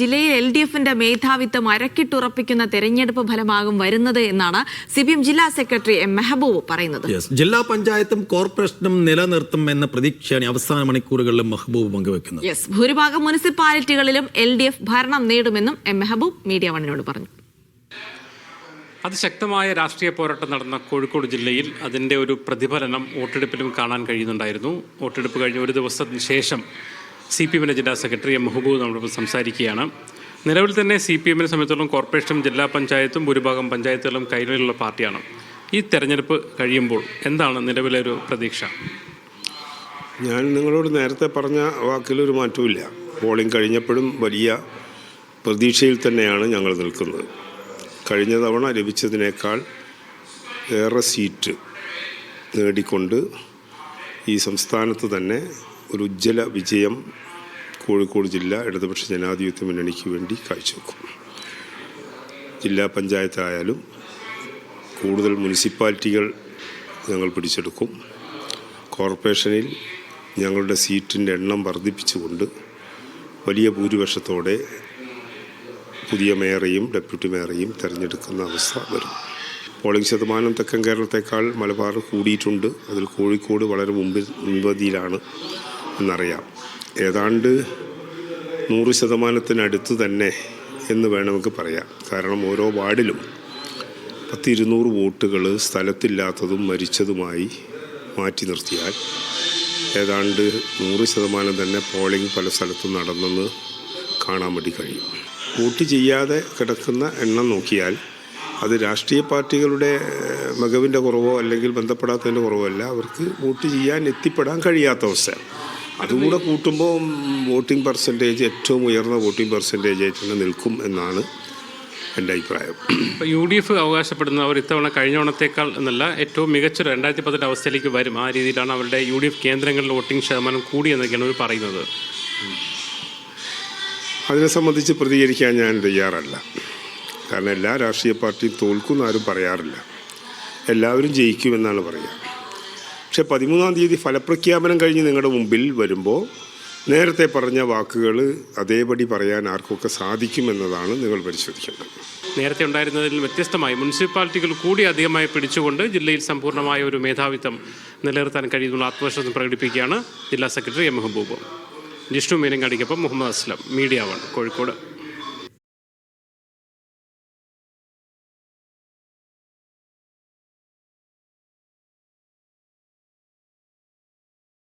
ജില്ലയിൽ L D എഫിന്റെ മേധാവിത്വം അരക്കിട്ടുറപ്പിക്കുന്ന തെരഞ്ഞെടുപ്പ് ഫലമാകും വരുന്നത് എന്നാണ് സി പി എം ജില്ലാ സെക്രട്ടറി എം മെഹബൂബ് പറയുന്നത്. ജില്ലാ പഞ്ചായത്തും കോർപ്പറേഷനും നിലനിർത്തും എന്ന പ്രതീക്ഷയാണ് അവസാന മണിക്കൂറുകളിലും മെഹബൂബ് പങ്കുവെക്കുന്നത്. യെസ് ഭൂരിഭാഗം മുനിസിപ്പാലിറ്റികളിലും എൽ ഡി എഫ് ഭരണം നേടുമെന്നും എം മെഹബൂബ് മീഡിയ വണ്ണിനോട് പറഞ്ഞു. അതിശക്തമായ രാഷ്ട്രീയ പോരാട്ടം നടന്ന കോഴിക്കോട് ജില്ലയിൽ അതിന്റെ ഒരു പ്രതിഫലനം വോട്ടെടുപ്പിലും കാണാൻ കഴിയുന്നുണ്ടായിരുന്നു. വോട്ടെടുപ്പ് കഴിഞ്ഞ ഒരു ദിവസത്തിന് ശേഷം സി പി എമ്മിന്റെ ജില്ലാ സെക്രട്ടറി എം മെഹബൂബ് നമ്മളോട് സംസാരിക്കുകയാണ്. നിലവിൽ തന്നെ സി പി എമ്മിനെ സംബന്ധിച്ചിടത്തോളം കോർപ്പറേഷനും ജില്ലാ പഞ്ചായത്തും ഭൂരിഭാഗം പഞ്ചായത്തുകളും കൈകളിലുള്ള പാർട്ടിയാണ്. ഈ തെരഞ്ഞെടുപ്പ് കഴിയുമ്പോൾ എന്താണ് നിലവിലെ ഒരു പ്രതീക്ഷ? ഞാൻ നിങ്ങളോട് നേരത്തെ പറഞ്ഞ വാക്കിലൊരു മാറ്റമില്ല പോളിംഗ് കഴിഞ്ഞപ്പോഴും വലിയ പ്രതീക്ഷയിൽ തന്നെയാണ് ഞങ്ങൾ നിൽക്കുന്നത്. കഴിഞ്ഞ തവണ ലഭിച്ചതിനേക്കാൾ ഏറെ സീറ്റ് നേടിക്കൊണ്ട് ഈ സംസ്ഥാനത്ത് തന്നെ ഒരു ഉജ്ജ്വല വിജയം കോഴിക്കോട് ജില്ല ഇടതുപക്ഷ ജനാധിപത്യ മുന്നണിക്ക് വേണ്ടി കാഴ്ചവെക്കും. ജില്ലാ പഞ്ചായത്തായാലും കൂടുതൽ മുനിസിപ്പാലിറ്റികൾ ഞങ്ങൾ പിടിച്ചെടുക്കും. കോർപ്പറേഷനിൽ ഞങ്ങളുടെ സീറ്റിന്റെ എണ്ണം വർദ്ധിപ്പിച്ചുകൊണ്ട് വലിയ ഭൂരിപക്ഷത്തോടെ പുതിയ മേയറേയും ഡെപ്യൂട്ടി മേയറേയും തിരഞ്ഞെടുക്കുന്ന അവസ്ഥ വരും. പോളിംഗ് ശതമാനം തെക്കൻ കേരളത്തെക്കാൾ മലബാർ കൂടിയിട്ടുണ്ട്. അതിൽ കോഴിക്കോട് വളരെ മുമ്പിൽ മുൻപതിയിലാണ് എന്നറിയാം ഏതാണ്ട് നൂറ് ശതമാനത്തിനടുത്ത് തന്നെ എന്ന് വേണം നമുക്ക് പറയാം. കാരണം ഓരോ വാർഡിലും പത്ത് ഇരുന്നൂറ് വോട്ടുകൾ സ്ഥലത്തില്ലാത്തതും മരിച്ചതുമായി മാറ്റി നിർത്തിയാൽ ഏതാണ്ട് നൂറ് ശതമാനം തന്നെ പോളിംഗ് പല സ്ഥലത്തും നടന്നെന്ന് കാണാൻ വേണ്ടി കഴിയും. വോട്ട് ചെയ്യാതെ കിടക്കുന്ന എണ്ണം നോക്കിയാൽ അത് രാഷ്ട്രീയ പാർട്ടികളുടെ മികവിന്റെ കുറവോ അല്ലെങ്കിൽ ബന്ധപ്പെടാത്തതിന്റെ കുറവോ അല്ല. അവർക്ക് വോട്ട് ചെയ്യാൻ എത്തിപ്പെടാൻ കഴിയാത്ത അവസ്ഥ അതുകൂടെ കൂട്ടുമ്പോൾ വോട്ടിംഗ് പെർസെന്റേജ് ഏറ്റവും ഉയർന്ന വോട്ടിംഗ് പെർസെന്റേജ് ആയിട്ട് തന്നെ നിൽക്കും എന്നാണ് എന്റെ അഭിപ്രായം. ഇപ്പോൾ യു ഡി എഫ് അവകാശപ്പെടുന്ന അവർ ഇത്തവണ കഴിഞ്ഞ ഓണത്തേക്കാൾ എന്നല്ല ഏറ്റവും മികച്ച രണ്ടായിരത്തി പതിനെട്ട് അവസ്ഥയിലേക്ക് വരും. ആ രീതിയിലാണ് അവരുടെ യു ഡി എഫ് കേന്ദ്രങ്ങളിൽ വോട്ടിംഗ് ശതമാനം കൂടി എന്നൊക്കെയാണ് അവർ പറയുന്നത്. അതിനെ സംബന്ധിച്ച് പ്രതികരിക്കാൻ ഞാൻ തയ്യാറല്ല. കാരണം എല്ലാ രാഷ്ട്രീയ പാർട്ടിയും തോൽക്കും ആരും പറയാറില്ല. എല്ലാവരും ജയിക്കുമെന്നാണ് പറയുക പക്ഷെ പതിമൂന്നാം തീയതി ഫലപ്രഖ്യാപനം കഴിഞ്ഞ് നിങ്ങളുടെ മുമ്പിൽ വരുമ്പോൾ നേരത്തെ പറഞ്ഞ വാക്കുകൾ അതേപടി പറയാൻ ആർക്കൊക്കെ സാധിക്കുമെന്നതാണ് നിങ്ങൾ പരിശോധിക്കേണ്ടത്. നേരത്തെ ഉണ്ടായിരുന്നതിൽ വ്യത്യസ്തമായി മുനിസിപ്പാലിറ്റികൾ കൂടി അധികമായി പിടിച്ചുകൊണ്ട് ജില്ലയിൽ സമ്പൂർണമായ ഒരു മേധാവിത്വം നിലനിർത്താൻ കഴിയുന്നുള്ള ആത്മവിശ്വാസം പ്രകടിപ്പിക്കുകയാണ് ജില്ലാ സെക്രട്ടറി എം മെഹബൂബ്. ജിഷ്ണു മീനങ്ങാടിക്കൊപ്പം മുഹമ്മദ് അസ്ലം മീഡിയ വൺ കോഴിക്കോട്.